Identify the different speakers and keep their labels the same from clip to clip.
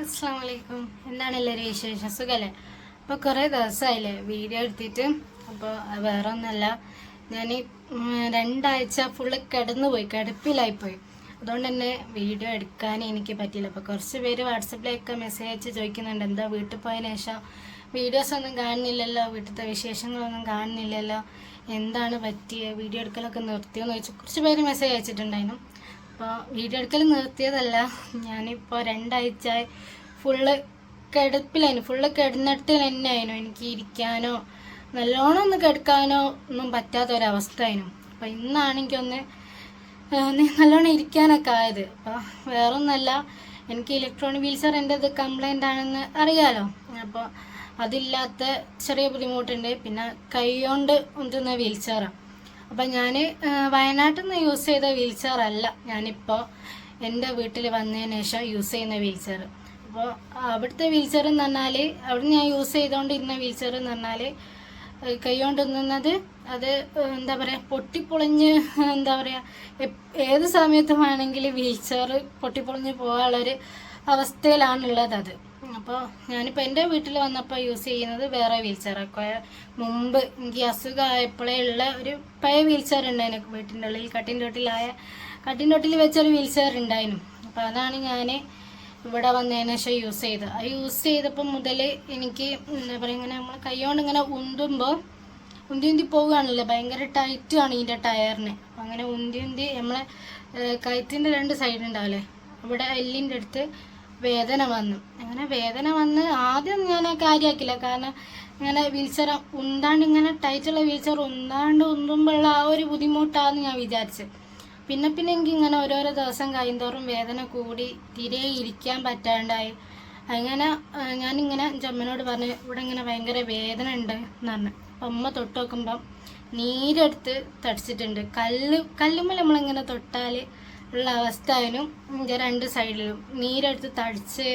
Speaker 1: അസ്സാം വലൈക്കും എന്താണ് എല്ലാവരും വിശേഷം? സുഖല്ലേ? അപ്പോൾ കുറേ ദിവസമായില്ലേ വീഡിയോ എടുത്തിട്ട്. അപ്പോൾ വേറെ ഒന്നല്ല ഞാൻ രണ്ടാഴ്ച ഫുള്ള് കിടന്നുപോയി കിടപ്പിലായിപ്പോയി. അതുകൊണ്ട് തന്നെ വീഡിയോ എടുക്കാൻ എനിക്ക് പറ്റിയില്ല. അപ്പോൾ കുറച്ച് പേര് വാട്സപ്പിലൊക്കെ മെസ്സേജ് അയച്ച് ചോദിക്കുന്നുണ്ട്. എന്താ വീട്ടിൽ പോയതിന് ശേഷം? വീഡിയോസ് ഒന്നും കാണുന്നില്ലല്ലോ. വീട്ടിലത്തെ വിശേഷങ്ങളൊന്നും കാണുന്നില്ലല്ലോ. എന്താണ് പറ്റിയ? വീഡിയോ എടുക്കലൊക്കെ നിർത്തിയെന്ന് ചോദിച്ചു. കുറച്ച് പേര് മെസ്സേജ് അയച്ചിട്ടുണ്ടായിരുന്നു. അപ്പോൾ വീഡിയോ എടുക്കൽ നിർത്തിയതല്ല. ഞാനിപ്പോൾ രണ്ടാഴ്ച ഫുള്ള് കിടപ്പിലായിരുന്നു. ഫുള്ള് കിടന്നിട്ട് തന്നെ ആയിരുന്നു എനിക്ക് ഇരിക്കാനോ നല്ലോണം ഒന്ന് കിടക്കാനോ ഒന്നും പറ്റാത്തൊരവസ്ഥയായിരുന്നു. അപ്പോൾ ഇന്നാണെങ്കിൽ ഒന്ന് ഒന്ന് നല്ലോണം ഇരിക്കാനൊക്കെ ആയത്. അപ്പോൾ വേറൊന്നല്ല എനിക്ക് ഇലക്ട്രോണിക് വീൽചെയർ എന്റെ ഇത് കംപ്ലൈന്റ് ആണെന്ന് അറിയാലോ. അപ്പോൾ അതില്ലാത്ത ചെറിയ ബുദ്ധിമുട്ടുണ്ട്. പിന്നെ കൈ കൊണ്ട് ഉന്തുന്ന വീൽചെയറാണ് അപ്പം ഞാൻ വയനാട്ടിൽ നിന്ന് യൂസ് ചെയ്ത വീൽചെയർ അല്ല. ഞാനിപ്പോൾ എന്റെ വീട്ടിൽ വന്നതിന് ശേഷം യൂസ് ചെയ്യുന്ന വീൽചെയർ അപ്പോൾ അവിടുത്തെ വീൽചെയർ എന്ന് പറഞ്ഞാൽ അവിടെ ഞാൻ യൂസ് ചെയ്തുകൊണ്ടിരുന്ന വീൽചെയർ എന്ന് പറഞ്ഞാൽ കൈ കൊണ്ട് നിന്നത് അത് എന്താ പറയുക പൊട്ടിപ്പൊളിഞ്ഞ് എന്താ പറയുക ഏത് സമയത്തും വേണമെങ്കിൽ വീൽചെയർ പൊട്ടിപ്പൊളിഞ്ഞ് പോകാനുള്ളൊരു അവസ്ഥയിലാണുള്ളത് അത്. അപ്പോൾ ഞാനിപ്പോൾ എന്റെ വീട്ടിൽ വന്നപ്പോൾ യൂസ് ചെയ്യുന്നത് വേറെ വീൽ ചെയറൊക്കെ മുമ്പ് എനിക്ക് അസുഖമായപ്പോഴേ ഉള്ള ഒരു പഴയ വീൽ വീൽചെയർ ഉണ്ടായിരുന്നു. വീട്ടിന്റെ ഉള്ളിൽ കട്ടിന്റെ തൊട്ടിലായ കട്ടിന്റെ തൊട്ടിൽ വെച്ചൊരു വീൽചെയർ ഉണ്ടായിരുന്നു. അപ്പോൾ അതാണ് ഞാൻ ഇവിടെ വന്നതിന് ശേഷം യൂസ് ചെയ്തത്. അത് യൂസ് ചെയ്തപ്പോൾ മുതൽ എനിക്ക് എന്താ പറയുക ഇങ്ങനെ നമ്മൾ കൈകൊണ്ട് ഇങ്ങനെ ഉന്തുമ്പോൾ ഉന്തി ഉന്തി പോവുകയാണല്ലോ. ഭയങ്കര ടൈറ്റാണ് ഇതിന്റെ ടയറിന് അങ്ങനെ ഉന്തി ഉന്തി നമ്മളെ കയറ്റിന്റെ രണ്ട് സൈഡ് ഉണ്ടാവില്ലേ അവിടെ എല്ലിന്റെ അടുത്ത് വേദന വന്നു. അങ്ങനെ വേദന വന്ന് ആദ്യം ഞാൻ കാര്യമാക്കില്ല കാരണം ഇങ്ങനെ വീൽച്ചെയർ ഉണ്ടാണ്ട് ഇങ്ങനെ ടൈറ്റുള്ള വീൽച്ചെയർ ഉണ്ടാണ്ട് ഉന്തുമ്പോഴുള്ള ആ ഒരു ബുദ്ധിമുട്ടാന്ന് ഞാൻ വിചാരിച്ചത് പിന്നെ പിന്നെ എനിക്ക് ഇങ്ങനെ ഓരോരോ ദിവസം കഴിയുന്തോറും വേദന കൂടി തീരെ ഇരിക്കാൻ പറ്റാണ്ടായി. അങ്ങനെ ഞാനിങ്ങനെ ചമ്മനോട് പറഞ്ഞു ഇവിടെ ഇങ്ങനെ ഭയങ്കര വേദന ഉണ്ട് എന്ന് പറഞ്ഞു. അപ്പം അമ്മ തൊട്ട് നോക്കുമ്പം നീരെടുത്ത് തടിച്ചിട്ടുണ്ട്. കല്ല് കല്ലുമ്മൽ നമ്മളിങ്ങനെ തൊട്ടാൽ ഉള്ള അവസ്ഥ ആയാലും എന്റെ രണ്ട് സൈഡിലും നീരെടുത്ത് തടിച്ച്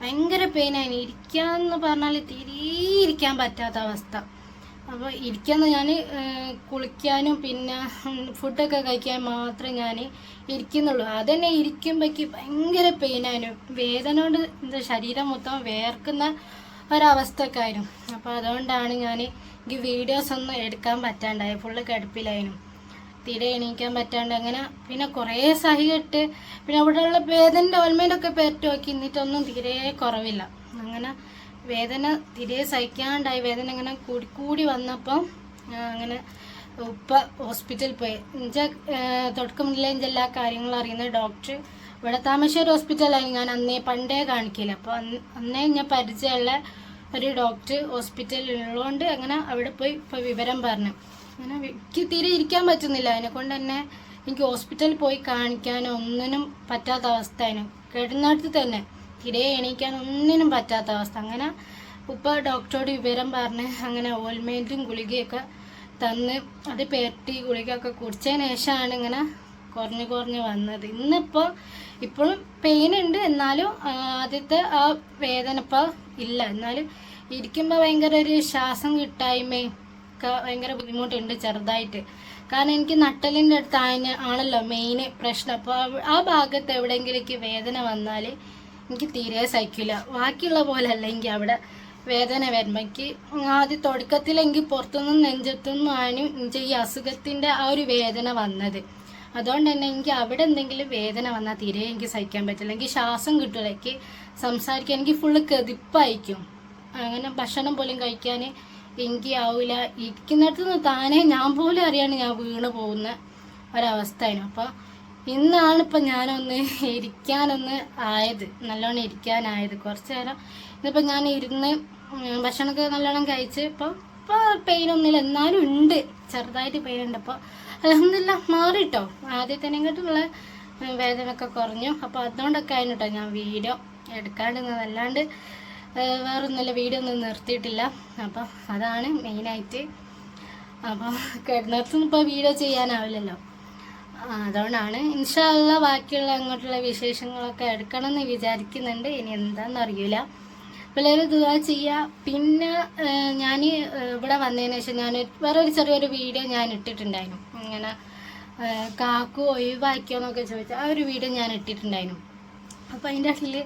Speaker 1: ഭയങ്കര പെയിനായിരുന്നു ഇരിക്കാന്ന് പറഞ്ഞാൽ തീരെ ഇരിക്കാൻ പറ്റാത്ത അവസ്ഥ. അപ്പോൾ ഇരിക്കുന്ന ഞാൻ കുളിക്കാനും പിന്നെ ഫുഡൊക്കെ കഴിക്കാൻ മാത്രമേ ഞാൻ ഇരിക്കുന്നുള്ളൂ. അതന്നെ ഇരിക്കുമ്പോഴേക്ക് ഭയങ്കര പെയിനായിരുന്നു വേദന കൊണ്ട് എന്താ ശരീരം മൊത്തം വേർക്കുന്ന ഒരവസ്ഥയൊക്കെ ആയിരുന്നു. അപ്പോൾ അതുകൊണ്ടാണ് ഞാൻ എനിക്ക് വീഡിയോസ് ഒന്നും എടുക്കാൻ പറ്റാണ്ടായത്. ഫുള്ള് കിടപ്പിലായിരുന്നു. തീരെ എണീക്കാൻ പറ്റാണ്ട് അങ്ങനെ പിന്നെ കുറേ സഹിയിട്ട് പിന്നെ അവിടെയുള്ള വേദനന്റെ ഓൽമേന്റൊക്കെ പേരിട്ട് നോക്കി എന്നിട്ടൊന്നും തീരെ കുറവില്ല. അങ്ങനെ വേദന തീരെ സഹിക്കാണ്ടായി. വേദന ഇങ്ങനെ കൂടി കൂടി വന്നപ്പം അങ്ങനെ ഉപ്പ ഹോസ്പിറ്റലിൽ പോയി. എന്നുവെച്ചാൽ തുടക്കം മുതലേ എല്ലാ കാര്യങ്ങളും അറിയുന്ന ഡോക്ടർ ഇവിടെ താമരശ്ശേരി ഹോസ്പിറ്റലായി ഞാൻ അന്നേ പണ്ടേ കാണിക്കില്ല അപ്പോൾ അന്നേ ഞാൻ പരിചയമുള്ള ഒരു ഡോക്ടർ ഹോസ്പിറ്റലിൽ ഉള്ളതുകൊണ്ട് അങ്ങനെ അവിടെ പോയി ഇപ്പോൾ വിവരം പറഞ്ഞു. അങ്ങനെ എനിക്ക് തീരെ ഇരിക്കാൻ പറ്റുന്നില്ല. അതിനെ കൊണ്ട് തന്നെ എനിക്ക് ഹോസ്പിറ്റലിൽ പോയി കാണിക്കാനോ ഒന്നിനും പറ്റാത്ത അവസ്ഥയാണ്. കിടന്നിടത്ത് തന്നെ തിരെ എണീക്കാൻ ഒന്നിനും പറ്റാത്ത അവസ്ഥ. അങ്ങനെ ഉപ്പ ഡോക്ടറോട് വിവരം പറഞ്ഞ് അങ്ങനെ ഓയിൽമെന്റും ഗുളികയൊക്കെ തന്ന് അത് പേരട്ടി ഗുളികയൊക്കെ കുടിച്ചതിന് ശേഷമാണ് ഇങ്ങനെ കുറഞ്ഞ് കുറഞ്ഞ് വന്നത്. ഇന്നിപ്പോൾ ഇപ്പോഴും പെയിൻ ഉണ്ട്. എന്നാലും ആദ്യത്തെ ആ വേദന ഇപ്പോൾ ഇല്ല. എന്നാലും ഇരിക്കുമ്പോൾ ഭയങ്കര ഒരു ശ്വാസം കിട്ടായ്മയും ഒക്കെ ഭയങ്കര ബുദ്ധിമുട്ടുണ്ട് ചെറുതായിട്ട്. കാരണം എനിക്ക് നട്ടലിന്റെ അടുത്ത് അതിന് ആണല്ലോ മെയിൻ പ്രശ്നം. അപ്പോൾ ആ ഭാഗത്ത് എവിടെയെങ്കിലും വേദന വന്നാൽ എനിക്ക് തീരെ സഹിക്കില്ല ബാക്കിയുള്ള പോലെ അല്ലെങ്കിൽ അവിടെ വേദന വരുമ്പോൾ എനിക്ക് ആദ്യം തുടക്കത്തിൽ എനിക്ക് പുറത്തുനിന്നും നെഞ്ചത്തുനിന്നും ആണ് എനിക്ക് ഈ അസുഖത്തിന്റെ ആ ഒരു വേദന വന്നത്. അതുകൊണ്ട് തന്നെ എനിക്ക് അവിടെ എന്തെങ്കിലും വേദന വന്നാൽ തീരെ എനിക്ക് സഹിക്കാൻ പറ്റില്ല. എനിക്ക് ശ്വാസം കിട്ടില്ല എനിക്ക് സംസാരിക്കാൻ എനിക്ക് ഫുള്ള് കെതിപ്പായിരിക്കും. അങ്ങനെ ഭക്ഷണം പോലും കഴിക്കാൻ എനിക്ക് ആവില്ല ഇരിക്കുന്നിടത്ത് നിന്ന് താനേ ഞാൻ പോലും അറിയാണ് ഞാൻ വീണ് പോകുന്ന ഒരവസ്ഥയാണ്. അപ്പോൾ ഇന്നാണ് ഇപ്പം ഞാനൊന്ന് ഇരിക്കാനൊന്ന് ആയത്. നല്ലോണം ഇരിക്കാനായത്. കുറച്ച് നേരം ഇതിപ്പോൾ ഞാൻ ഇരുന്ന് ഭക്ഷണമൊക്കെ നല്ലോണം കഴിച്ച് ഇപ്പോൾ ഇപ്പോൾ പെയിനൊന്നുമില്ല എന്നാലും ഉണ്ട്. ചെറുതായിട്ട് പെയിൻ ഉണ്ട്. അപ്പോൾ അലഹമില്ല മാറിട്ടോ ആദ്യത്തേനെക്കാട്ടുള്ള വേദനയൊക്കെ കുറഞ്ഞു. അപ്പോൾ അതുകൊണ്ടൊക്കെ ആയിരുന്നു കേട്ടോ ഞാൻ വീഡിയോ എടുക്കാണ്ട് അല്ലാണ്ട് വേറൊന്നുമില്ല വീഡിയോ ഒന്നും നിർത്തിയിട്ടില്ല. അപ്പം അതാണ് മെയിനായിട്ട് അപ്പം കിടന്നിടത്തുനിന്ന് ഇപ്പോൾ വീഡിയോ ചെയ്യാനാവില്ലല്ലോ അതുകൊണ്ടാണ് ഇൻഷാല്ല ബാക്കിയുള്ള അങ്ങോട്ടുള്ള വിശേഷങ്ങളൊക്കെ എടുക്കണം എന്ന് വിചാരിക്കുന്നുണ്ട്. ഇനി എന്താണെന്ന് അറിയില്ല പിള്ളേർ ദുവാ ചെയ്യുക പിന്നെ ഞാൻ ഇവിടെ വന്നതിന് ശേഷം ഞാൻ വേറെ ഒരു ചെറിയൊരു വീഡിയോ ഞാൻ ഇട്ടിട്ടുണ്ടായിരുന്നു. ഇങ്ങനെ കാക്കു കാക്കു ഒഴിവാക്കിയോന്നൊക്കെ ചോദിച്ചാൽ ആ ഒരു വീഡിയോ ഞാൻ ഇട്ടിട്ടുണ്ടായിരുന്നു. അപ്പോൾ അതിന്റെ ഇടയിൽ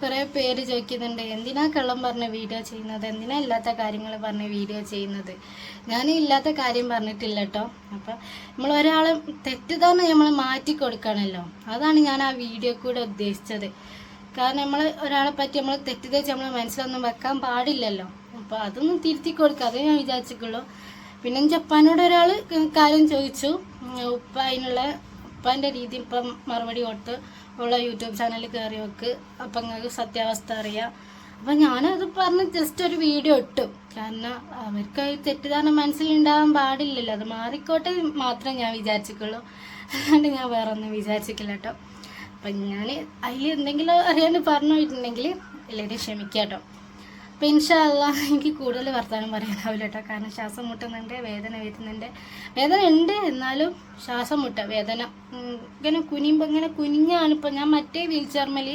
Speaker 1: കുറേ പേര് ചോദിക്കുന്നുണ്ട് എന്തിനാ കള്ളം പറഞ്ഞ വീഡിയോ ചെയ്യുന്നത്? എന്തിനാ ഇല്ലാത്ത കാര്യങ്ങൾ പറഞ്ഞ് വീഡിയോ ചെയ്യുന്നത്? ഞാൻ ഇല്ലാത്ത കാര്യം പറഞ്ഞിട്ടില്ല കേട്ടോ അപ്പോൾ നമ്മൾ ഒരാളെ തെറ്റിദ്ധാരണ നമ്മൾ മാറ്റി കൊടുക്കണമല്ലോ അതാണ് ഞാൻ ആ വീഡിയോ കൂടെ ഉദ്ദേശിച്ചത്. കാരണം നമ്മൾ ഒരാളെ പറ്റി നമ്മൾ തെറ്റിദ്ധരിച്ച് നമ്മൾ മനസ്സിലൊന്നും വെക്കാൻ പാടില്ലല്ലോ. അപ്പോൾ അതൊന്നും തിരുത്തി കൊടുക്കുക അതേ ഞാൻ വിചാരിച്ചിട്ടുള്ളൂ. പിന്നെ ജപ്പാനോട് ഒരാൾ കാര്യം ചോദിച്ചു. ഉപ്പ അതിനുള്ള ഉപ്പാന്റെ രീതി ഇപ്പം മറുപടി കൊടുത്ത് ഉള്ള യൂട്യൂബ് ചാനലിൽ കയറി വെക്ക് അപ്പം നിങ്ങൾക്ക് സത്യാവസ്ഥ അറിയാം. അപ്പം ഞാനത് പറഞ്ഞ് ജസ്റ്റ് ഒരു വീഡിയോ ഇട്ടു. കാരണം അവർക്ക് തെറ്റിദ്ധാരണ മനസ്സിലുണ്ടാകാൻ പാടില്ലല്ലോ. അത് മാറിക്കോട്ടെ മാത്രമേ ഞാൻ വിചാരിച്ചിട്ടുള്ളൂ. അല്ലാണ്ട് ഞാൻ വേറെ ഒന്നും വിചാരിച്ചിട്ടില്ല കേട്ടോ. അപ്പം ഞാൻ അതിൽ എന്തെങ്കിലും അറിയാണ്ട് പറഞ്ഞു പോയിട്ടുണ്ടെങ്കിൽ എല്ലാവരും ക്ഷമിക്കാം കേട്ടോ. അപ്പം ഇൻഷാല്ല എനിക്ക് കൂടുതൽ വർത്തമാനം പറയാനാവില്ല കേട്ടോ. കാരണം ശ്വാസം മുട്ടുന്നുണ്ട് വേദന വരുന്നുണ്ട്. വേദന ഉണ്ട് എന്നാലും ശ്വാസം മുട്ട വേദന. ഇങ്ങനെ കുനിയുമ്പോൾ ഇങ്ങനെ കുനിഞ്ഞാണ് ഇപ്പം ഞാൻ മറ്റേ വീൽ ചെയർമേൽ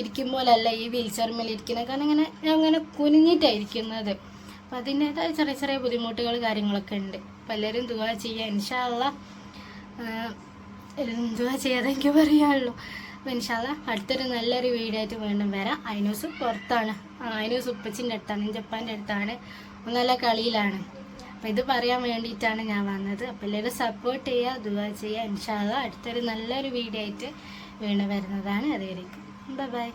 Speaker 1: ഇരിക്കുമ്പോഴല്ല ഈ വീൽ ചെയർമേൽ ഇരിക്കുന്നത്. കാരണം ഇങ്ങനെ ഞാൻ ഇങ്ങനെ കുനിഞ്ഞിട്ടാണ് ഇരിക്കുന്നത് അപ്പം അതിന്റെതായ ചെറിയ ചെറിയ ബുദ്ധിമുട്ടുകൾ കാര്യങ്ങളൊക്കെ ഉണ്ട്. പലരും എല്ലാവരും ദുവാ ചെയ്യുക ഇൻഷാല്ല എന്തുവാ ചെയ്യാതെ എനിക്ക് പറയാനുള്ളൂ. അപ്പോൾ ഇൻഷാല്ല അടുത്തൊരു നല്ലൊരു വീഡിയോ ആയിട്ട് വീണ്ടും വരാം. അയനൂസ് പുറത്താണ്. അയനൂസ് ഉപ്പച്ചിന്റെ അടുത്താണ് ജപ്പാന്റെ അടുത്താണ്. നല്ല കളിയിലാണ്. അപ്പോൾ ഇത് പറയാൻ വേണ്ടിയിട്ടാണ് ഞാൻ വന്നത്. അപ്പോൾ എല്ലാവരും സപ്പോർട്ട് ചെയ്യുക ദുവാ ചെയ്യുക. ഇൻഷാല്ല അടുത്തൊരു നല്ലൊരു വീഡിയോ ആയിട്ട് വീണ്ടും വരുന്നതാണ്. അതേ ബൈ.